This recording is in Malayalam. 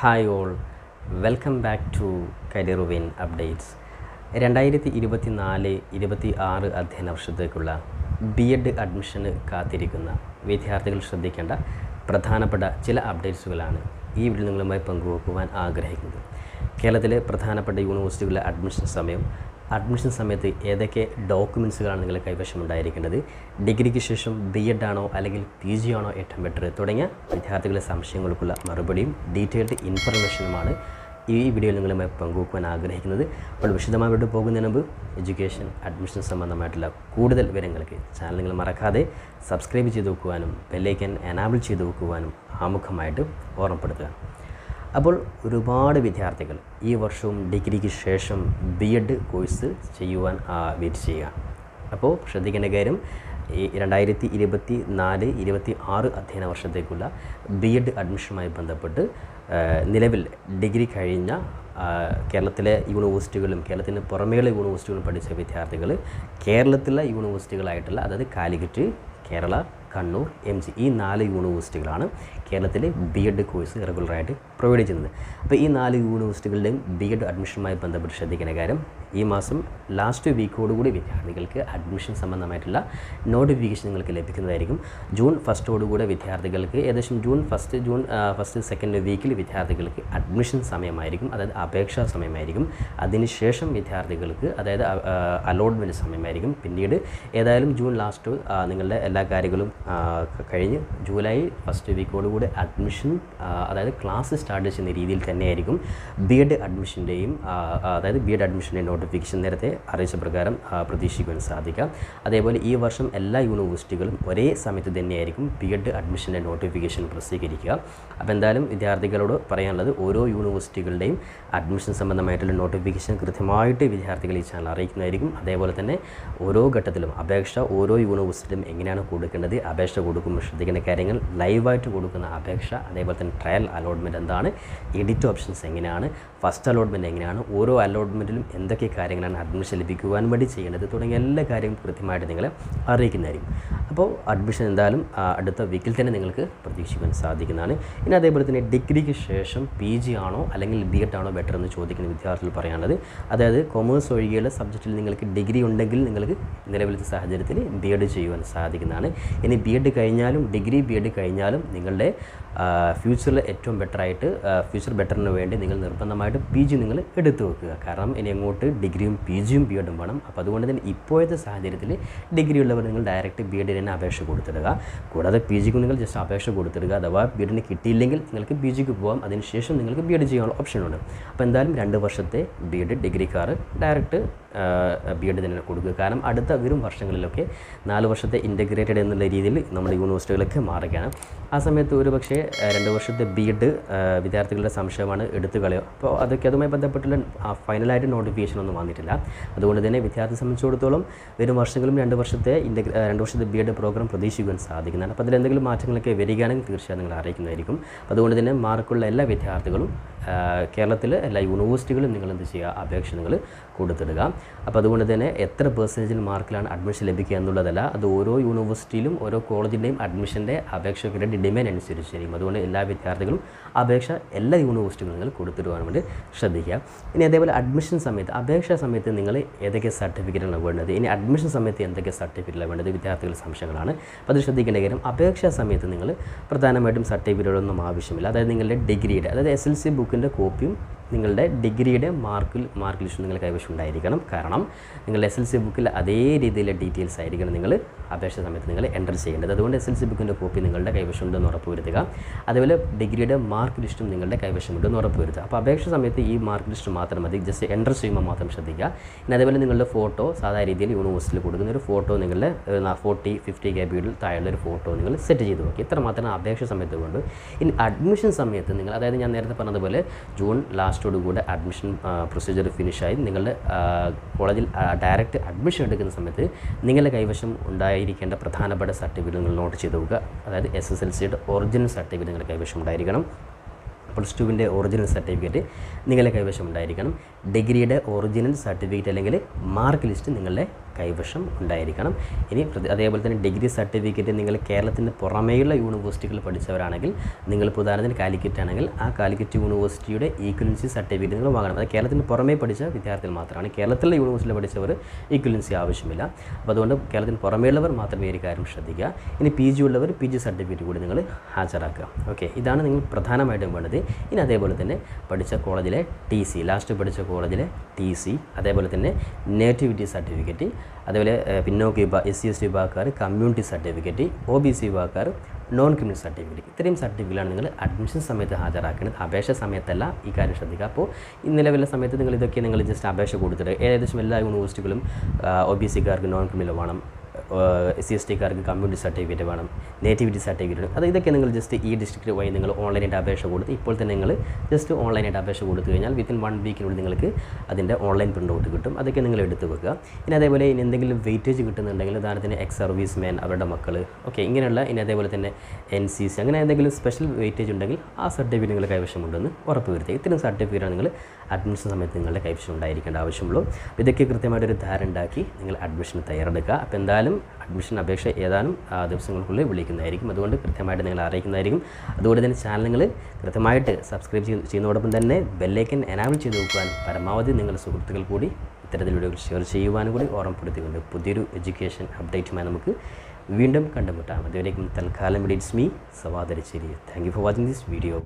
Hi all. Welcome back to career win updates. രണ്ടായിരത്തി ഇരുപത്തി നാല് ഇരുപത്തി ആറ് അധ്യയന വർഷത്തേക്കുള്ള ബി എഡ് അഡ്മിഷന് കാത്തിരിക്കുന്ന വിദ്യാർത്ഥികൾ ശ്രദ്ധിക്കേണ്ട പ്രധാനപ്പെട്ട ചില അപ്ഡേറ്റ്സുകളാണ് ഈ വീഡിയോ നിങ്ങളുമായി പങ്കുവെക്കുവാൻ ആഗ്രഹിക്കുന്നത്. കേരളത്തിലെ പ്രധാനപ്പെട്ട യൂണിവേഴ്സിറ്റികളിലെ അഡ്മിഷൻ സമയം അഡ്മിഷൻ സമയത്ത് ഏതൊക്കെ ഡോക്യുമെൻസുകളാണ് നിങ്ങൾ കൈവശം ഉണ്ടായിരിക്കേണ്ടത്? ഡിഗ്രിക്ക് ശേഷം ബി എഡ് ആണോ അല്ലെങ്കിൽ പി ജി ആണോ ഏറ്റവും ബെറ്റർ തുടങ്ങിയ വിദ്യാർത്ഥികളുടെ സംശയങ്ങൾക്കുള്ള മറുപടിയും ഡീറ്റെയിൽഡ് ഇൻഫർമേഷനുമാണ് ഈ വീഡിയോയിൽ നിങ്ങളുമായി പങ്കുവെക്കുവാൻ ആഗ്രഹിക്കുന്നത്. അപ്പോൾ വിശദമായിട്ട് പോകുന്നതിന് മുമ്പ് എഡ്യൂക്കേഷൻ അഡ്മിഷൻ സംബന്ധമായിട്ടുള്ള കൂടുതൽ വിവരങ്ങൾക്ക് ചാനൽ നിങ്ങൾ മറക്കാതെ സബ്സ്ക്രൈബ് ചെയ്ത് വെക്കുവാനും ബെല്ലൈക്കൻ എനാബിൾ ചെയ്ത് വെക്കുവാനും ആമുഖമായിട്ട് ഓർമ്മപ്പെടുത്തുക. അപ്പോൾ ഒരുപാട് വിദ്യാർത്ഥികൾ ഈ വർഷവും ഡിഗ്രിക്ക് ശേഷം ബി എഡ് കോഴ്സ് ചെയ്യുവാൻ വെയിറ്റ് ചെയ്യുക. അപ്പോൾ ശ്രദ്ധിക്കേണ്ട കാര്യം ഈ രണ്ടായിരത്തി ഇരുപത്തി നാല് ഇരുപത്തി ആറ് അധ്യയന വർഷത്തേക്കുള്ള ബി എഡ് അഡ്മിഷനുമായി ബന്ധപ്പെട്ട് നിലവിൽ ഡിഗ്രി കഴിഞ്ഞ കേരളത്തിലെ യൂണിവേഴ്സിറ്റികളും കേരളത്തിന് പുറമേയുള്ള യൂണിവേഴ്സിറ്റികളും പഠിച്ച വിദ്യാർത്ഥികൾ കേരളത്തിലെ യൂണിവേഴ്സിറ്റികളായിട്ടുള്ള അതായത് കാലിക്കറ്റ് കേരള കണ്ണൂർ എം ജി ഈ നാല് യൂണിവേഴ്സിറ്റികളാണ് കേരളത്തിലെ ബി എഡ് കോഴ്സ് റെഗുലറായിട്ട് പ്രൊവൈഡ് ചെയ്യുന്നത്. അപ്പോൾ ഈ നാല് യൂണിവേഴ്സിറ്റികളുടെയും ബി എഡ് അഡ്മിഷനുമായി ബന്ധപ്പെട്ട് ശ്രദ്ധിക്കുന്ന കാര്യം ഈ മാസം ലാസ്റ്റ് വീക്കോടുകൂടി വിദ്യാർത്ഥികൾക്ക് അഡ്മിഷൻ സംബന്ധമായിട്ടുള്ള നോട്ടിഫിക്കേഷൻ നിങ്ങൾക്ക് ലഭിക്കുന്നതായിരിക്കും. ജൂൺ ഫസ്റ്റോടുകൂടെ വിദ്യാർത്ഥികൾക്ക് ഏകദേശം June first June first second വീക്കിൽ വിദ്യാർത്ഥികൾക്ക് അഡ്മിഷൻ സമയമായിരിക്കും അതായത് അപേക്ഷാ സമയമായിരിക്കും. അതിനുശേഷം വിദ്യാർത്ഥികൾക്ക് അതായത് അലോട്ട്മെന്റ് സമയമായിരിക്കും. പിന്നീട് ഏതായാലും ജൂൺ ലാസ്റ്റ് നിങ്ങളുടെ എല്ലാ കാര്യങ്ങളും കഴിഞ്ഞ് ജൂലൈ ഫസ്റ്റ് വീക്കോടുകൂടി അഡ്മിഷൻ അതായത് ക്ലാസ് സ്റ്റാർട്ട് ചെയ്യുന്ന രീതിയിൽ തന്നെയായിരിക്കും ബി എഡ് അഡ്മിഷന്റെയും അതായത് ബി എഡ് അഡ്മിഷന്റെ നോട്ടിഫിക്കേഷൻ നേരത്തെ അറിയിച്ച പ്രകാരം പ്രതീക്ഷിക്കുവാൻ സാധിക്കാം അതേപോലെ ഈ വർഷം എല്ലാ യൂണിവേഴ്സിറ്റികളും ഒരേ സമയത്ത് തന്നെയായിരിക്കും ബി എഡ് അഡ്മിഷന്റെ നോട്ടിഫിക്കേഷൻ പ്രസിദ്ധീകരിക്കുക. അപ്പോൾ എന്തായാലും വിദ്യാർത്ഥികളോട് പറയാനുള്ളത് ഓരോ യൂണിവേഴ്സിറ്റികളുടെയും അഡ്മിഷൻ സംബന്ധമായിട്ടുള്ള നോട്ടിഫിക്കേഷൻ കൃത്യമായിട്ട് വിദ്യാർത്ഥികൾ ഈ ചാനൽ അറിയിക്കുന്നതായിരിക്കും. അതേപോലെ തന്നെ ഓരോ ഘട്ടത്തിലും അപേക്ഷ ഓരോ യൂണിവേഴ്സിറ്റിയിലും എങ്ങനെയാണ് കൊടുക്കേണ്ടത് അപേക്ഷ കൊടുക്കുമ്പോൾ ശ്രദ്ധിക്കേണ്ട കാര്യങ്ങൾ. ലൈവായിട്ട് കൊടുക്കുന്ന അപേക്ഷ അതേപോലെ തന്നെ ട്രയൽ അലോട്ട്മെന്റ് എന്താണ്? എഡിറ്റ് ഓപ്ഷൻസ് എങ്ങനെയാണ്? ഫസ്റ്റ് അലോട്ട്മെന്റ് എങ്ങനെയാണ്? ഓരോ അലോട്ട്മെന്റിലും എന്തൊക്കെ കാര്യങ്ങളാണ് അഡ്മിഷൻ ലഭിക്കുവാൻ വേണ്ടി ചെയ്യേണ്ടത് തുടങ്ങിയ എല്ലാ കാര്യവും കൃത്യമായിട്ട് നിങ്ങളെ അറിയിക്കുന്നതായിരിക്കും. അപ്പോൾ അഡ്മിഷൻ എന്തായാലും അടുത്ത വീക്കിൽ തന്നെ നിങ്ങൾക്ക് പ്രതീക്ഷിക്കാൻ സാധിക്കുന്നതാണ്. ഇനി അതേപോലെ തന്നെ ഡിഗ്രിക്ക് ശേഷം പി ജി ആണോ അല്ലെങ്കിൽ ബി എഡ് ആണോ ബെറ്റർ എന്ന് ചോദിക്കുന്ന വിദ്യാർത്ഥികൾ പറയാനുള്ളത്. അതായത് കൊമേഴ്സ് ഒഴികെയുള്ള സബ്ജക്റ്റിൽ നിങ്ങൾക്ക് ഡിഗ്രി ഉണ്ടെങ്കിൽ നിങ്ങൾക്ക് നിലവിലത്തെ സാഹചര്യത്തിൽ ബി എഡ് ചെയ്യുവാൻ സാധിക്കുന്നതാണ്. ഇനി ബി എഡ് കഴിഞ്ഞാലും ഡിഗ്രി ബി എഡ് കഴിഞ്ഞാലും നിങ്ങളുടെ ഫ്യൂച്ചറിൽ ഏറ്റവും ബെറ്ററായിട്ട് ഫ്യൂച്ചർ ബെറ്ററിന് വേണ്ടി നിങ്ങൾ നിർബന്ധമായിട്ട് പി ജി നിങ്ങൾ എടുത്തു വെക്കുക. കാരണം ഇനി അങ്ങോട്ട് ഡിഗ്രിയും പി ജിയും ബി എഡും വേണം. അപ്പോൾ അതുകൊണ്ട് തന്നെ ഇപ്പോഴത്തെ സാഹചര്യത്തിൽ ഡിഗ്രി ഉള്ളവർ നിങ്ങൾ ഡയറക്റ്റ് ബി എഡിന് തന്നെ അപേക്ഷ കൊടുത്തിടുക. കൂടാതെ പി ജിക്ക് നിങ്ങൾ ജസ്റ്റ് അപേക്ഷ കൊടുത്തിടുക. അഥവാ ബി എഡിന് കിട്ടിയില്ലെങ്കിൽ നിങ്ങൾക്ക് പി ജിക്ക് പോകാം അതിനുശേഷം നിങ്ങൾക്ക് ബി എഡ് ചെയ്യാനുള്ള ഓപ്ഷനുണ്ട് അപ്പോൾ എന്തായാലും രണ്ട് വർഷത്തെ ബി എഡ് ഡിഗ്രിക്കാർ ഡയറക്റ്റ് ബി എഡ് തന്നെ കൊടുക്കുക. കാരണം അടുത്ത വരും വർഷങ്ങളിലൊക്കെ നാല് വർഷത്തെ ഇന്റഗ്രേറ്റഡ് എന്നുള്ള രീതിയിൽ നമ്മുടെ യൂണിവേഴ്സിറ്റികളൊക്കെ മാറുകയാണ്. ആ സമയത്ത് ഒരു പക്ഷേ രണ്ട് വർഷത്തെ ബി എഡ് വിദ്യാർത്ഥികളുടെ സംശയമാണ് എടുത്തു കളയോ അപ്പോൾ അതൊക്കെ അതുമായി ബന്ധപ്പെട്ടുള്ള ഫൈനലായിട്ട് നോട്ടിഫിക്കേഷൻ ഒന്നും വന്നിട്ടില്ല. അതുകൊണ്ട് തന്നെ വിദ്യാർത്ഥി സംബന്ധിച്ചിടത്തോളം വരും വർഷങ്ങളും രണ്ട് വർഷത്തെ ഇന്റഗ്ര രണ്ട് വർഷത്തെ ബി എഡ് പ്രോഗ്രാം പ്രതീക്ഷിക്കുവാൻ സാധിക്കുന്നതാണ് അപ്പോൾ അതിലെന്തെങ്കിലും മാറ്റങ്ങളൊക്കെ വരികയാണെങ്കിൽ തീർച്ചയായും നിങ്ങൾ അറിയിക്കുന്നതായിരിക്കും. അതുകൊണ്ട് തന്നെ മാർക്കുള്ള എല്ലാ വിദ്യാർത്ഥികളും ആ, കേരളത്തിലെ എല്ലാ യൂണിവേഴ്സിറ്റികളും നിങ്ങൾ എന്ത് ചെയ്യുക? അപേക്ഷ നിങ്ങൾ കൊടുത്തിടുക. അപ്പോൾ അതുകൊണ്ട് തന്നെ എത്ര പെർസെന്റേജിൽ മാർക്കിലാണ് അഡ്മിഷൻ ലഭിക്കുക എന്നുള്ളതല്ല അത് ഓരോ യൂണിവേഴ്സിറ്റിയിലും ഓരോ കോളേജിന്റെയും അഡ്മിഷന്റെ അപേക്ഷകരുടെ ഡിമാൻഡ് അനുസരിച്ചായിരിക്കും അതുകൊണ്ട് എല്ലാ വിദ്യാർത്ഥികളും അപേക്ഷ എല്ലാ യൂണിവേഴ്സിറ്റികളും നിങ്ങൾ കൊടുത്തിടുവാൻ വേണ്ടി ശ്രദ്ധിക്കുക. ഇനി അതേപോലെ അഡ്മിഷൻ സമയത്ത് അപേക്ഷാ സമയത്ത് നിങ്ങൾ ഏതൊക്കെ സർട്ടിഫിക്കറ്റാണ് വേണ്ടത്? ഇനി അഡ്മിഷൻ സമയത്ത് എന്തൊക്കെ സർട്ടിഫിക്കറ്റാണ് വേണ്ടത്? വിദ്യാർത്ഥികളുടെ സംശയങ്ങളാണ്. അപ്പോൾ അത് ശ്രദ്ധിക്കേണ്ട കാര്യം അപേക്ഷാ സമയത്ത് നിങ്ങൾ പ്രധാനമായിട്ടും സർട്ടിഫിക്കറ്റുകളൊന്നും ആവശ്യമില്ല. അതായത് നിങ്ങളുടെ ഡിഗ്രിയുടെ അതായത് എസ് എൽ സി ബുക്കിന്റെ കോപ്പിയും നിങ്ങളുടെ ഡിഗ്രിയുടെ മാർക്ക് മാർക്ക് ലിസ്റ്റ് നിങ്ങൾ കൈവശം ഉണ്ടായിരിക്കണം. കാരണം നിങ്ങളുടെ എസ് എൽ സി ബുക്കിൽ അതേ രീതിയിലെ ഡീറ്റെയിൽസ് ആയിരിക്കണം നിങ്ങൾ അപേക്ഷ സമയത്ത് നിങ്ങൾ എന്റർ ചെയ്യേണ്ടത്. അതുകൊണ്ട് എസ് എൽ സി ബുക്കിന്റെ കോപ്പി നിങ്ങളുടെ കൈവശം ഉണ്ടെന്ന് ഉറപ്പുവരുത്തുക. അതുപോലെ ഡിഗ്രിയുടെ മാർക്ക് ലിസ്റ്റും നിങ്ങളുടെ കൈവശം ഉണ്ടെന്ന് ഉറപ്പുവരുത്തുക. അപ്പോൾ അപേക്ഷ സമയത്ത് ഈ മാർക്ക് ലിസ്റ്റ് മാത്രം മതി. ജസ്റ്റ് എന്റർ ചെയ്യുമ്പോൾ മാത്രം ശ്രദ്ധിക്കുക. പിന്നെ അതേപോലെ നിങ്ങളുടെ ഫോട്ടോ സാധാരണ രീതിയിൽ യൂണിവേഴ്സിറ്റിയിൽ കൊടുക്കുന്ന ഒരു ഫോട്ടോ നിങ്ങളുടെ ഫോർട്ടി ഫിഫ്റ്റി കെ ബിയിൽ താഴെയുള്ള ഒരു ഫോട്ടോ നിങ്ങൾ സെറ്റ് ചെയ്ത് നോക്കി. ഇത്ര മാത്രം അപേക്ഷ സമയത്ത് കൊണ്ട് ഇനി അഡ്മിഷൻ സമയത്ത് നിങ്ങൾ അതായത് ഞാൻ നേരത്തെ പറഞ്ഞതുപോലെ ജൂൺ ലാസ്റ്റോട് കൂടെ അഡ്മിഷൻ പ്രൊസീജിയർ ഫിനിഷായി നിങ്ങളുടെ കോളേജിൽ ഡയറക്റ്റ് അഡ്മിഷൻ എടുക്കുന്ന സമയത്ത് നിങ്ങളുടെ കൈവശം ഉണ്ടായിരിക്കേണ്ട പ്രധാനപ്പെട്ട സർട്ടിഫിക്കറ്റുകൾ നോട്ട് ചെയ്ത് നോക്കുക അതായത് എസ് എസ് എൽ സിയുടെ ഒറിജിനൽ സർട്ടിഫിക്കറ്റ് നിങ്ങളുടെ കൈവശം ഉണ്ടായിരിക്കണം. പ്ലസ് ടുവിന്റെ ഒറിജിനൽ സർട്ടിഫിക്കറ്റ് നിങ്ങളുടെ കൈവശം ഉണ്ടായിരിക്കണം. ഡിഗ്രിയുടെ ഒറിജിനൽ സർട്ടിഫിക്കറ്റ് അല്ലെങ്കിൽ മാർക്ക് ലിസ്റ്റ് നിങ്ങളുടെ കൈവശം ഉണ്ടായിരിക്കണം. ഇനി അതേപോലെ തന്നെ ഡിഗ്രി സർട്ടിഫിക്കറ്റ് നിങ്ങൾ കേരളത്തിന് പുറമേയുള്ള യൂണിവേഴ്സിറ്റികൾ പഠിച്ചവരാണെങ്കിൽ നിങ്ങൾ ഉദാഹരണത്തിന് കാലിക്കറ്റ് ആണെങ്കിൽ ആ കാലിക്കറ്റ് യൂണിവേഴ്സിറ്റിയുടെ ഈക്വലൻസി സർട്ടിഫിക്കറ്റ് നിങ്ങൾ വാങ്ങണം. അത് കേരളത്തിന് പുറമേ പഠിച്ച വിദ്യാർത്ഥികൾ മാത്രമാണ്. കേരളത്തിലെ യൂണിവേഴ്സിറ്റിയിൽ പഠിച്ചവർ ഈക്വലൻസി ആവശ്യമില്ല. അപ്പോൾ അതുകൊണ്ട് കേരളത്തിന് പുറമേയുള്ളവർ മാത്രമേ ഒരു കാര്യം ശ്രദ്ധിക്കുക. ഇനി പി ജി ഉള്ളവർ പി ജി സർട്ടിഫിക്കറ്റ് കൂടി നിങ്ങൾ ഹാജരാക്കുക. ഓക്കെ ഇതാണ് നിങ്ങൾ പ്രധാനമായിട്ടും വേണ്ടത്. ഇനി അതേപോലെ തന്നെ പഠിച്ച കോളേജിലെ ടി സി ലാസ്റ്റ് പഠിച്ച കോളേജിലെ ടി സി അതേപോലെ തന്നെ നേറ്റിവിറ്റി സർട്ടിഫിക്കറ്റ് അതേപോലെ പിന്നോക്ക വിഭാഗം എസ് സി എസ് ടി വിഭാഗക്കാർ community certificate O B C വിഭാഗക്കാർ നോൺ ക്രിമിനൽ സർട്ടിഫിക്കറ്റ് ഇത്രയും സർട്ടിഫിക്കറ്റാണ് നിങ്ങൾ അഡ്മിഷൻ സമയത്ത് ഹാജരാക്കുന്നത് അപേക്ഷ സമയത്തല്ല ഈ കാര്യം ശ്രദ്ധിക്കുക. അപ്പോൾ ഈ നിലവിലെ സമയത്ത് നിങ്ങൾ ഇതൊക്കെ നിങ്ങൾ ജസ്റ്റ് അപേക്ഷ കൊടുത്തിട്ട് ഏകദേശം എല്ലാ യൂണിവേഴ്സിറ്റികളും ഒ ബി സിക്കാർക്ക് നോൺ ക്രിമിനൽ വേണം എസ് സി എസ് ടിക്കാർക്ക് കമ്മ്യൂണിറ്റി സർട്ടിഫിക്കറ്റ് വേണം നേറ്റിവിറ്റി സർട്ടിഫിക്കറ്റ് വേണം. അത് ഇതൊക്കെ നിങ്ങൾ ജസ്റ്റ് ഈ ഡിസ്ട്രിക്റ്റ് വഴി നിങ്ങൾ ഓൺലൈനായിട്ട് അപേക്ഷ കൊടുത്ത് ഇപ്പോൾ തന്നെ നിങ്ങൾ ജസ്റ്റ് ഓൺലൈനായിട്ട് അപേക്ഷ കൊടുത്തു കഴിഞ്ഞാൽ വിത്തിൻ വൺ വീക്കിനുള്ളിൽ നിങ്ങൾക്ക് അതിന്റെ ഓൺലൈൻ പ്രിന്റ് ഔട്ട് കിട്ടും. അതൊക്കെ നിങ്ങൾ എടുത്ത് വെക്കുക. ഇനി അതേപോലെ ഇനി എന്തെങ്കിലും വെയിറ്റേജ് കിട്ടുന്നുണ്ടെങ്കിൽ ഉദാഹരണത്തിന് എക്സ് സർവീസ് മാൻ അവരുടെ മക്കൾ ഓക്കെ ഇങ്ങനെയുള്ള ഇനി അതേപോലെ തന്നെ എൻ സി സി അങ്ങനെ എന്തെങ്കിലും സ്പെഷ്യൽ വെയിറ്റേജ് ഉണ്ടെങ്കിൽ ആ സർട്ടിഫിക്കറ്റ് നിങ്ങൾ കൈവശമുണ്ടെന്ന് ഉറപ്പ് വരുത്തുക. ഇത്തരം സർട്ടിഫിക്കറ്റാണ് നിങ്ങൾ അഡ്മിഷൻ സമയത്ത് നിങ്ങളുടെ കൈവശം ഉണ്ടായിരിക്കേണ്ട ആവശ്യമുള്ളൂ. ഇതൊക്കെ കൃത്യമായിട്ടൊരു ധാരണ ഉണ്ടാക്കി നിങ്ങൾ അഡ്മിഷൻ തയ്യാറെടുക്കുക. അപ്പോൾ എന്തായാലും അഡ്മിഷൻ അപേക്ഷ ഏതാനും ദിവസങ്ങൾക്കുള്ളിൽ വിളിക്കുന്നതായിരിക്കും. അതുകൊണ്ട് കൃത്യമായിട്ട് നിങ്ങൾ അറിയിക്കുന്നതായിരിക്കും. അതുകൊണ്ട് തന്നെ ചാനൽ നിങ്ങൾ കൃത്യമായിട്ട് സബ്സ്ക്രൈബ് ചെയ്യുന്നതോടൊപ്പം തന്നെ ബെല്ലൈക്കൻ എനാബിൾ ചെയ്ത് നോക്കുവാൻ പരമാവധി നിങ്ങളുടെ സുഹൃത്തുക്കൾ കൂടി ഇത്തരത്തിൽ വീഡിയോകൾ ഷെയർ ചെയ്യുവാനും കൂടി ഓർമ്മപ്പെടുത്തിക്കൊണ്ട് പുതിയൊരു എഡ്യൂക്കേഷൻ അപ്ഡേറ്റുമായി നമുക്ക് വീണ്ടും കണ്ടുമുട്ടാം. അതുവരേക്കും തൽക്കാലം ഇഡിറ്റ്സ് മീ സവാദരിച്ചേരി thank you for watching this video